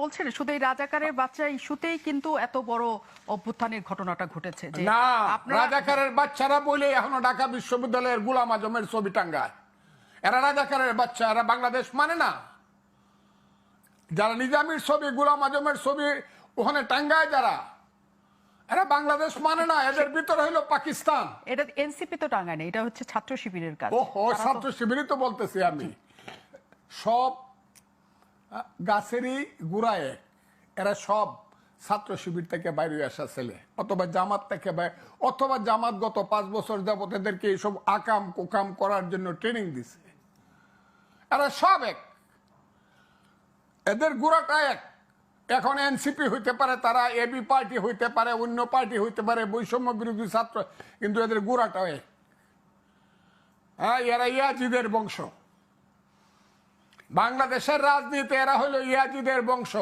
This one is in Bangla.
বলছেন শুধু এই রাজাকারের বাচ্চা ইস্যুতেই কিন্তু এত বড় অভ্যুত্থানের ঘটনাটা ঘটেছে যে না রাজাকারের বাচ্চারা বলে এখনও ঢাকা বিশ্ববিদ্যালয়ের গুলাম আজমের ছবি টাঙ্গায়। এরা রাজাকারের বাচ্চা এরা বাংলাদেশ মানে না। যারা নিজামীর ছবি গুলাম আজমের ছবি ওখানে টাঙ্গায় যারা এরা বাংলাদেশ মানে না এদের ভিতরে হইল পাকিস্তান। এটা এনসিপি তো টাঙ্গায় না এটা হচ্ছে ছাত্র শিবিরের কাজ। ও ছাত্র শিবিরই তো বলতেছি আমি। সব গাছেরই গুড়ায়। এরা সব ছাত্র শিবির থেকে বাইরে আসা ছেলে। অথবা জামাত থেকে অথবা জামাত গত পাঁচ বছর যাবত এদেরকে এইসব আকাম কুকাম করার জন্য ট্রেনিং দিছে। এরা সব এক। এদের গুড়াটা এক। এখন এনসিপি হইতে পারে, তারা এবি পার্টি হইতে পারে, অন্য পার্টি হইতে পারে, বৈষম্য বিরোধী ছাত্র, কিন্তু এদের গুড়াটাও এক। হ্যাঁ এরা ইয়াজিদের বংশ। বাংলাদেশের রাজনীতি এরা হলো ইয়াজিদের বংশ।